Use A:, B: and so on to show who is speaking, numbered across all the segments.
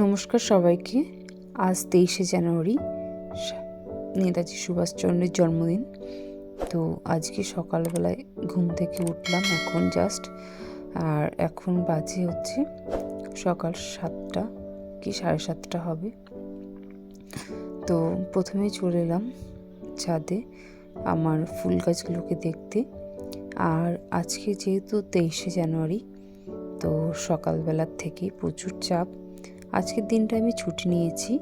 A: নমস্কার সবাইকে। আজ তেইশে জানুয়ারি, নেতাজি সুভাষচন্দ্রের জন্মদিন। তো আজকে সকালবেলায় ঘুম থেকে উঠলাম এখন জাস্ট আর এখন বাজে হচ্ছে সকাল সাতটা কি সাড়ে সাতটা হবে। তো প্রথমে চলে এলাম ছাদে আমার ফুল গাছগুলোকে দেখতে। আর আজকে যেহেতু তেইশে জানুয়ারি, তো সকালবেলার থেকে প্রচুর চাপ। আজকের দিনটা আমি ছুটি নিয়েছি।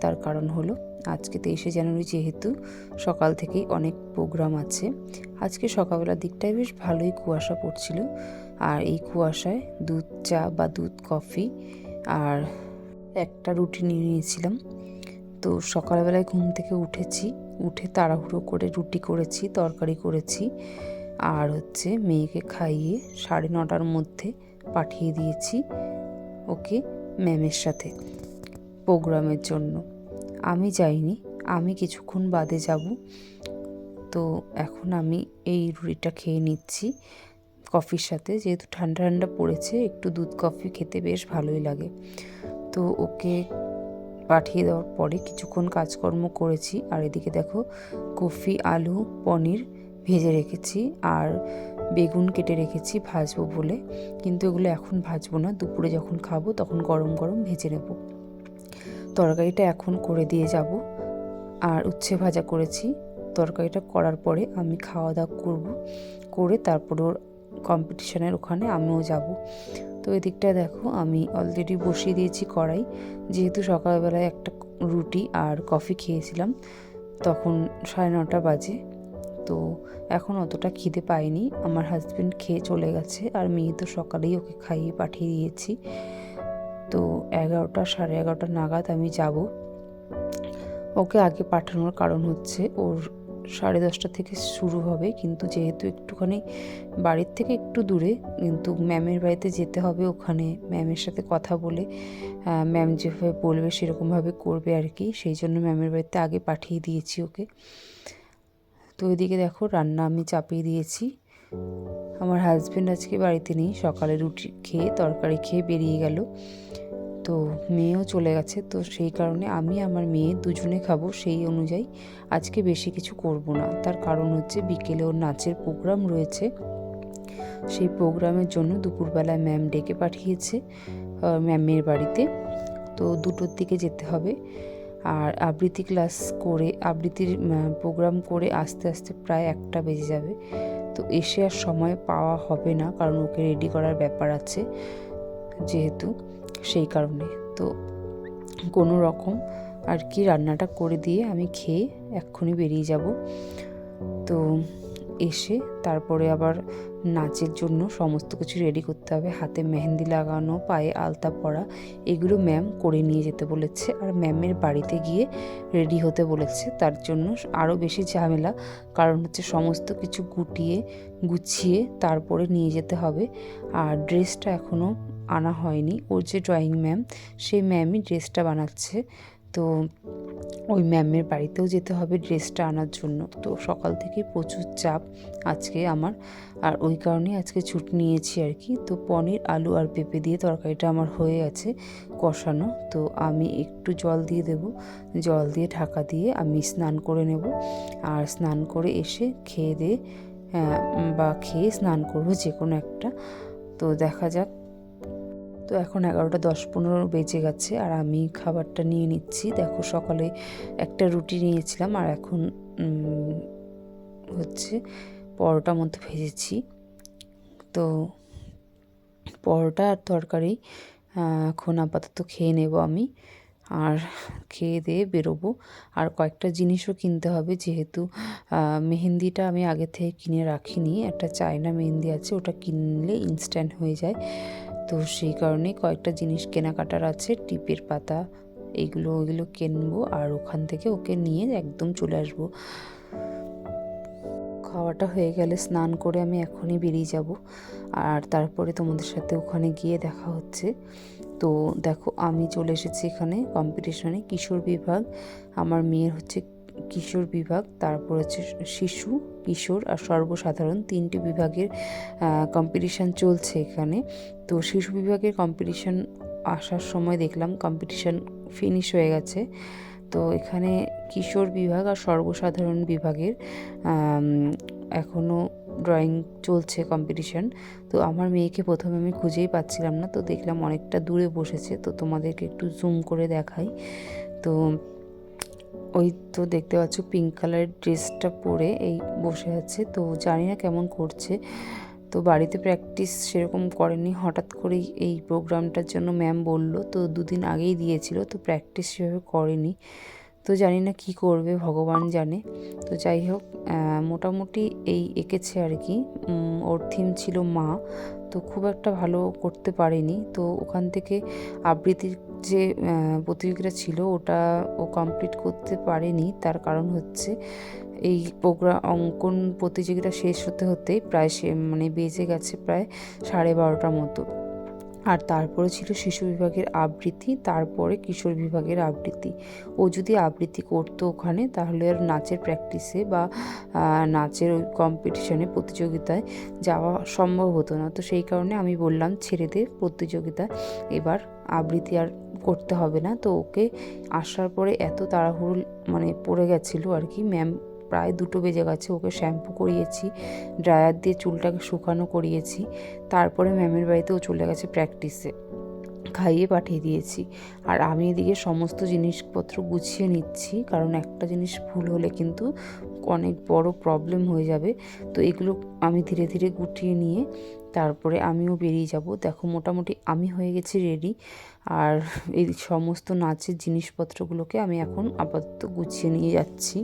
A: তার কারণ হলো, আজকে তেইশে জানুয়ারি যেহেতু সকাল থেকেই অনেক প্রোগ্রাম আছে। আজকে সকালবেলার দিকটায় বেশ ভালোই কুয়াশা পড়ছিল। আর এই কুয়াশায় দুধ, চা বা দুধ, কফি আর একটা রুটি নিয়ে নিয়েছিলাম। তো সকালবেলায় ঘুম থেকে উঠেছি, উঠে তাড়াহুড়ো করে রুটি করেছি, তরকারি করেছি আর হচ্ছে মেয়েকে খাইয়ে সাড়ে নটার মধ্যে পাঠিয়ে দিয়েছি। ওকে ম্যামের সাথে প্রোগ্রামের জন্য। আমি যাইনি, আমি কিছুক্ষণ বাদে যাব। তো এখন আমি এই রুটিটা খেয়ে নিচ্ছি কফির সাথে। যেহেতু ঠান্ডা ঠান্ডা পড়েছে, একটু দুধ কফি খেতে বেশ ভালোই লাগে। তো ওকে পাঠিয়ে দেওয়ার পরে কিছুক্ষণ কাজকর্ম করেছি। আর এদিকে দেখো, কফি, আলু, পনির ভেজে রেখেছি। আর বেগুন কেটে রেখেছি, ভাজবো বলে। কিন্তু এগুলো এখন ভাজবো না। দুপুরে যখন খাব তখন গরম গরম ভেজে নেব। তরকারিটা এখন করে দিয়ে যাব। আর উচ্ছে ভাজা করেছি। তরকারিটা করার পরে আমি খাওয়া দাওয়া করব। করে তারপরে ওর কম্পিটিশনের ওখানে আমিও যাব। তো এদিকটা দেখো, আমি অলরেডি বসিয়ে দিয়েছি কড়াই। যেহেতু সকালবেলায় একটা রুটি আর কফি খেয়েছিলাম, তখন সাড়ে নটা বাজে। তো এখন অতটা খিদে পাইনি। আমার হাজব্যান্ড খেয়ে চলে গেছে আর মেয়ে তো সকালেই ওকে খাইয়ে পাঠিয়ে দিয়েছি। তো এগারোটা, সাড়ে এগারোটা নাগাদ আমি যাব। ওকে আগে পাঠানোর কারণ হচ্ছে ওর সাড়ে দশটা থেকে শুরু হবে। কিন্তু যেহেতু একটুখানি বাড়ির থেকে একটু দূরে, কিন্তু ম্যামের বাড়িতে যেতে হবে ওখানে। ম্যামের সাথে কথা বলে ম্যাম যেভাবে বলবে সেরকমভাবে করবে আর কি। সেই জন্য ম্যামের বাড়িতে আগে পাঠিয়ে দিয়েছি ওকে। তো ওইদিকে দেখো রান্না আমি চাপিয়ে দিয়েছি। আমার হাজব্যান্ড আজকে বাড়িতে নেই, সকালে রুটি খেয়ে, তরকারি খেয়ে বেরিয়ে গেল। তো মেয়েও চলে গেছে, তো সেই কারণে আমি আমার মেয়ে দুজনে খাব সেই অনুযায়ী আজকে বেশি কিছু করব না। তার কারণ হচ্ছে বিকেলে ওর নাচের প্রোগ্রাম রয়েছে। সেই প্রোগ্রামের জন্য দুপুরবেলায় ম্যাম ডেকে পাঠিয়েছে ম্যামের বাড়িতে। তো দুটোর দিকে যেতে হবে। আর আবৃত্তি ক্লাস করে, আবৃত্তির প্রোগ্রাম করে আস্তে আস্তে প্রায় একটা বেজে যাবে। তো এসে আর সময় পাওয়া হবে না, কারণ ওকে রেডি করার ব্যাপার আছে যেহেতু সেই কারণে। তো কোনো রকম আর কি রান্নাটা করে দিয়ে আমি খেয়ে এক্ষুনি বেরিয়ে যাব। তো এসে তারপরে আবার নাচের জন্য সমস্ত কিছু রেডি করতে হবে। হাতে মেহেন্দি লাগানো, পায়ে আলতা পরা, এগুলো ম্যাম করে নিয়ে যেতে বলেছে আর ম্যামের বাড়িতে গিয়ে রেডি হতে বলেছে। তার জন্য আরও বেশি ঝামেলা, কারণ হচ্ছে সমস্ত কিছু গুটিয়ে, গুছিয়ে তারপরে নিয়ে যেতে হবে। আর ড্রেসটা এখনও আনা হয়নি। ওর যে ড্রয়িং ম্যাম সেই ম্যামই ড্রেসটা বানাচ্ছে। তো ওই ম্যামের বাড়িতেও যেতে হবে ড্রেসটা আনার জন্য। তো সকাল থেকে প্রচুর চাপ আজকে আমার। আর ওই কারণেই আজকে ছুটি নিয়েছি আর কি। তো পনির, আলু আর পেঁপে দিয়ে তরকারিটা আমার হয়ে আছে কষানো। তো আমি একটু জল দিয়ে দেব। জল দিয়ে ঢাকা দিয়ে আমি স্নান করে নেব। আর স্নান করে এসে খেয়ে দিয়ে বা খেয়ে স্নান করব যে কোনো একটা। তো দেখা যাক তো এখন এগারোটা দশ পনেরো বেজে গেছে আর আমি খাবারটা নিয়ে নিচ্ছি। দেখো সকালে একটা রুটি নিয়েছিলাম আর এখন হচ্ছে পরোটা মতো ভেজেছি। তো পরোটা আর তরকারি এখন আপাতত খেয়ে নেব আমি আর খেয়ে দিয়ে বেরোবো। আর কয়েকটা জিনিসও কিনতে হবে যেহেতু মেহেন্দিটা আমি আগে থেকে কিনে রাখিনি। একটা চায়না মেহেন্দি আছে, ওটা কিনলে ইনস্ট্যান্ট হয়ে যায়। তো সেই কারণে কয়েকটা জিনিস কেনাকাটার আছে, টিপের পাতা এইগুলো ওইগুলো কিনবো আর ওখান থেকে ওকে নিয়ে একদম চলে আসব। খাওয়াটা হয়ে গেলে স্নান করে আমি এখনই বেরিয়ে যাব। আর তারপরে তোমাদের সাথে ওখানে গিয়ে দেখা হচ্ছে। তো দেখো, আমি চলে এসেছি এখানে কম্পিটিশনে কিশোর বিভাগ। আমার মেয়ের হচ্ছে কিশোর বিভাগ, তারপর হচ্ছে শিশু, কিশোর আর সর্বসাধারণ তিনটি বিভাগের কম্পিটিশান চলছে এখানে। তো শিশু বিভাগের কম্পিটিশান আসার সময় দেখলাম কম্পিটিশন ফিনিশ হয়ে গেছে। তো এখানে কিশোর বিভাগ আর সর্বসাধারণ বিভাগের এখনও ড্রয়িং চলছে কম্পিটিশন তো আমার মেয়েকে প্রথমে আমি খুঁজেই পাচ্ছিলাম না, তো দেখলাম অনেকটা দূরে বসেছে। তো তোমাদেরকে একটু জুম করে দেখাই। তো ওই তো দেখতে পাচ্ছ পিঙ্ক কালারের ড্রেসটা পরে এই বসে আছে। তো জানি না কেমন করছে। তো বাড়িতে প্র্যাকটিস সেরকম করেনি। হঠাৎ করেই এই প্রোগ্রামটার জন্য ম্যাম বলল, তো দুদিন আগেই দিয়েছিল, তো প্র্যাকটিস সেভাবে করেনি। তো জানি না কি করবে, ভগবান জানে। তো যাই হোক মোটামুটি এই এঁকেছে আর কি। ওর থিম ছিল মা। তো খুব একটা ভালো করতে পারেনি। তো ওখান থেকে আবৃত্তির যে প্রতিযোগিতা ছিল ওটা ও কমপ্লিট করতে পারেনি। তার কারণ হচ্ছে এই প্রোগ্রাম অঙ্কন প্রতিযোগিতা শেষ হতে হতেই প্রায় সে মানে বেজে গেছে প্রায় সাড়ে বারোটার মতো। আর তারপরে ছিল শিশু বিভাগের আবৃত্তি, তারপরে কিশোর বিভাগের আবৃত্তি। ও যদি আবৃত্তি করতো ওখানে, তাহলে আর নাচের প্র্যাকটিসে বা নাচের ওই কম্পিটিশনে প্রতিযোগিতায় যাওয়া সম্ভব হতো না। তো সেই কারণে আমি বললাম, ছেড়ে দে প্রতিযোগিতা, এবার আবৃত্তি আর করতে হবে না। তো ওকে আসার পরে এত তাড়াহুড়ো মানে পড়ে গেছিল আর কি ম্যাম প্রায় দুটো বেজে গেছে, ওকে শ্যাম্পু করিয়েছি, ড্রায়ার দিয়ে চুলটাকে শুকানো করিয়েছি, তারপরে ম্যামের বাড়িতে ও চলে গেছে প্র্যাকটিসে। খাইয়ে পাঠিয়ে দিয়েছি। আর আমি এদিকে সমস্ত জিনিসপত্র গুছিয়ে নিচ্ছি, কারণ একটা জিনিস ভুল হলে কিন্তু অনেক বড় প্রবলেম হয়ে যাবে। তো এগুলো আমি ধীরে ধীরে গুটিয়ে নিয়ে তারপরে আমিও বেরিয়ে যাব। দেখো মোটামুটি আমি হয়ে গেছি রেডি আর এই সমস্ত নাচের জিনিসপত্রগুলোকে আমি এখন আপাতত গুছিয়ে নিয়ে যাচ্ছি।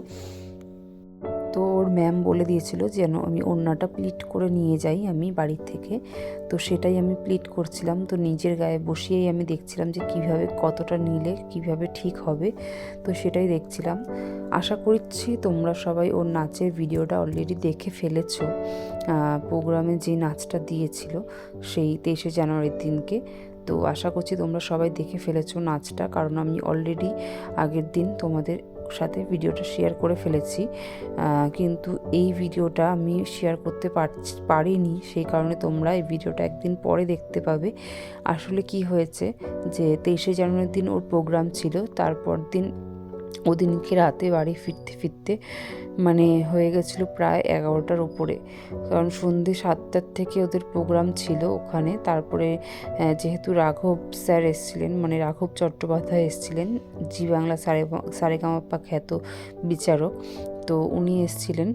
A: তো ওর ম্যাম বলে দিয়েছিল যেন আমি ওড়নাটা প্লিট করে নিয়ে যাই আমি বাড়ির থেকে। তো সেটাই আমি প্লিট করছিলাম। তো নিজের গায়ে বসিয়েই আমি দেখছিলাম যে কীভাবে কতটা নিলে কীভাবে ঠিক হবে। তো সেটাই দেখছিলাম। আশা করছি তোমরা সবাই ওর নাচের ভিডিওটা অলরেডি দেখে ফেলেছো। প্রোগ্রামে যে নাচটা দিয়েছিল সেই তেইশে জানুয়ারির দিনকে। তো আশা করছি তোমরা সবাই দেখে ফেলেছো নাচটা। কারণ আমি অলরেডি আগের দিন তোমাদের সাথে ভিডিওটা শেয়ার করে ফেলেছি। কিন্তু এই ভিডিওটা আমি শেয়ার করতে পারিনি। সেই কারণে তোমরা এই ভিডিওটা একদিন পরে দেখতে পাবে। আসলে কি হয়েছে যে তেইশে জানুয়ারির দিন ওর প্রোগ্রাম ছিল, তারপর দিন ওদিনকে রাতে বাড়ি ফিরতে ফিরতে মানে হয়ে গেছিল প্রায় এগারোটার উপরে। কারণ সন্ধে সাতটার থেকে ওদের প্রোগ্রাম ছিল ওখানে। তারপরে যেহেতু রাঘব স্যার এসছিলেন মানে রাঘব চট্টোপাধ্যায় এসছিলেন, জি বাংলা সারে সারেগামাপ্পা খ্যাত বিচারক, তো উনি এসছিলেন।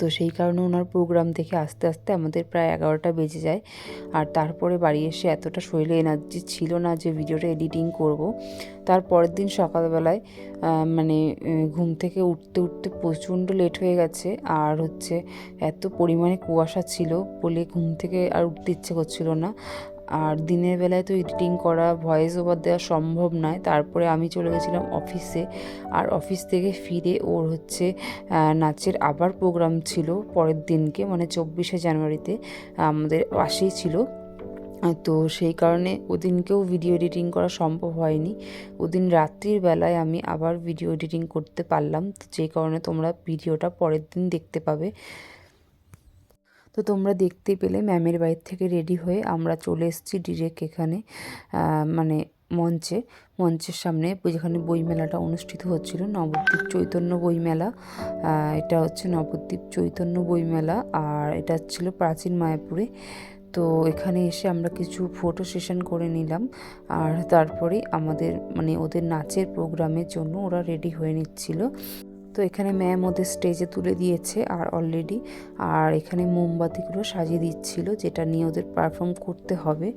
A: তো সেই কারণে ওনার প্রোগ্রাম দেখে আস্তে আস্তে আমাদের প্রায় এগারোটা বেজে যায়। আর তারপরে বাড়ি এসে এতটা শরীরে এনার্জি ছিল না যে ভিডিওটা এডিটিং করব। তার পরের দিন সকালবেলায় মানে ঘুম থেকে উঠতে উঠতে প্রচণ্ড লেট হয়ে গেছে। আর হচ্ছে এত পরিমাণে কুয়াশা ছিল বলে ঘুম থেকে আর উঠতে ইচ্ছে করছিল না। আর দিনের বেলায় তো এডিটিং করা ভয়েস ওভার দেওয়া সম্ভব নয়। তারপরে আমি চলে গেছিলাম অফিসে আর অফিস থেকে ফিরে ওর হচ্ছে নাচের আবার প্রোগ্রাম ছিল পরের দিনকে মানে চব্বিশে জানুয়ারিতে, আমাদের পাশেই ছিল। তো সেই কারণে ওদিনকেও ভিডিও এডিটিং করা সম্ভব হয়নি। ওদিন রাত্রির বেলায় আমি আবার ভিডিও এডিটিং করতে পারলাম। যে কারণে তোমরা ভিডিওটা পরের দিন দেখতে পাবে। তো তোমরা দেখতে পেলে ম্যামের বাড়ির থেকে রেডি হয়ে আমরা চলে এসেছি ডিরেক্ট এখানে মানে মঞ্চে। মঞ্চের সামনে যেখানে বইমেলাটা অনুষ্ঠিত হচ্ছিল, নবদ্বীপ চৈতন্য বইমেলা। এটা হচ্ছে নবদ্বীপ চৈতন্য বইমেলা আর এটা ছিল প্রাচীন মায়াপুরে। তো এখানে এসে আমরা কিছু ফটো সেশন করে নিলাম আর তারপরে আমাদের মানে ওদের নাচের প্রোগ্রামের জন্য ওরা রেডি হয়ে নিচ্ছিল। তো এখানে ম্যাম ওদের স্টেজে তুলে দিয়েছে আর অলরেডি আর এখানে মোমবাতিগুলো সাজিয়ে দিচ্ছিল, যেটা নিয়ে ওদের পারফর্ম করতে হবে।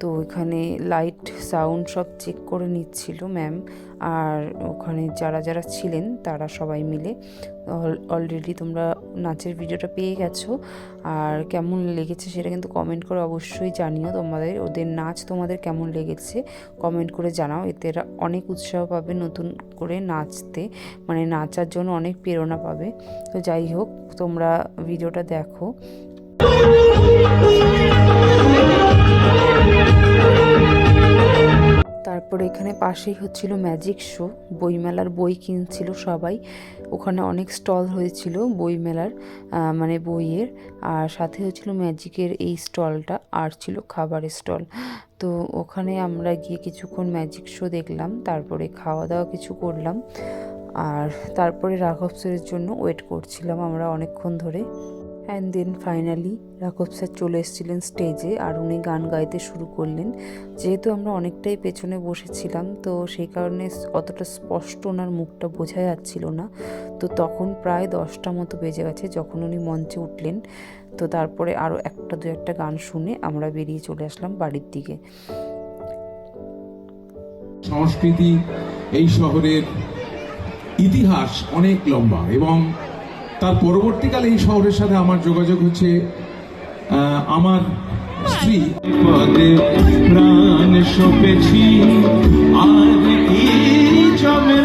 A: তো এখানে লাইট সাউন্ড সব চেক করে নিচ্ছিল ম্যাম আর ওখানে যারা যারা ছিলেন তারা সবাই মিলে অলরেডি তোমরা নাচের ভিডিওটা পেয়ে গেছো। আর কেমন লেগেছে সেটা কিন্তু কমেন্ট করে অবশ্যই জানিও তোমাদের। ওদের নাচ তোমাদের কেমন লেগেছে কমেন্ট করে জানাও। এতে অনেক উৎসাহ পাবে নতুন করে নাচতে। মানে নাচার জন্য অনেক প্রেরণা পাবে। তো যাই হোক, তোমরা ভিডিওটা দেখো। পাশেই হচ্ছিল ম্যাজিক শো। বইমেলার বই কিনছিল সবাই। ওখানে অনেক স্টল হয়েছিল বইমেলার মানে বইয়ের। আর সাথে হচ্ছিল ম্যাজিকের এই স্টলটা, আর ছিল খাবারের স্টল। তো ওখানে আমরা গিয়ে কিছুক্ষণ ম্যাজিক শো দেখলাম, তারপরে খাওয়া দাওয়া কিছু করলাম। আর তারপরে রাঘব স্যারের জন্য ওয়েট করছিলাম আমরা অনেকক্ষণ ধরে। অ্যান্ড দেন ফাইনালি রাঘব স্যার চলে এসেছিলেন স্টেজে আর উনি গান গাইতে শুরু করলেন। যেহেতু আমরা অনেকটাই পেছনে বসেছিলাম, তো সেই কারণে অতটা স্পষ্ট ওনার মুখটা বোঝা যাচ্ছিল না। তো তখন প্রায় দশটা মতো বেজে গেছে যখন উনি মঞ্চে উঠলেন। তো তারপরে আরও একটা, দু একটা গান শুনে আমরা বেরিয়ে চলে আসলাম বাড়ির দিকে।
B: সংস্কৃতি এই শহরের ইতিহাস অনেক লম্বা এবং তার পরবর্তীকালে এই শহরের সাথে আমার যোগাযোগ হচ্ছে আমার স্ত্রী।
C: পদে প্রাণ সপেছি আর এই জমের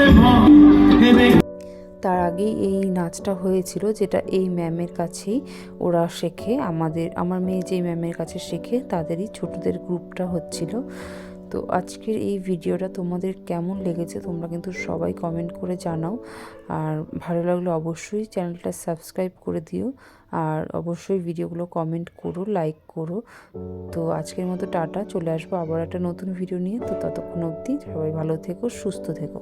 A: তার আগেই এই নাচটা হয়েছিল যেটা এই ম্যামের কাছেই ওরা শেখে। আমাদের আমার মেয়ে যেই ম্যামের কাছে শেখে তাদেরই ছোটদের গ্রুপটা হচ্ছিল। তো আজকের এই ভিডিওটা তোমাদের কেমন লেগেছে তোমরা কিন্তু সবাই কমেন্ট করে জানাও আর ভালো লাগলে অবশ্যই চ্যানেলটা সাবস্ক্রাইব করে দিও আর অবশ্যই ভিডিওগুলো কমেন্ট করো লাইক করো তো আজকের মতো টাটা চলে আসবো আবার একটা নতুন ভিডিও নিয়ে তো ততক্ষণ অবধি সবাই ভালো থেকো সুস্থ থেকো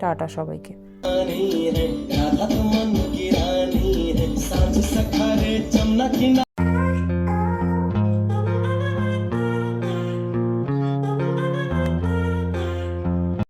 A: টাটা সবাইকে
D: रानी है राधा तो मन की रानी है सांझ सखारे जमुना किनारे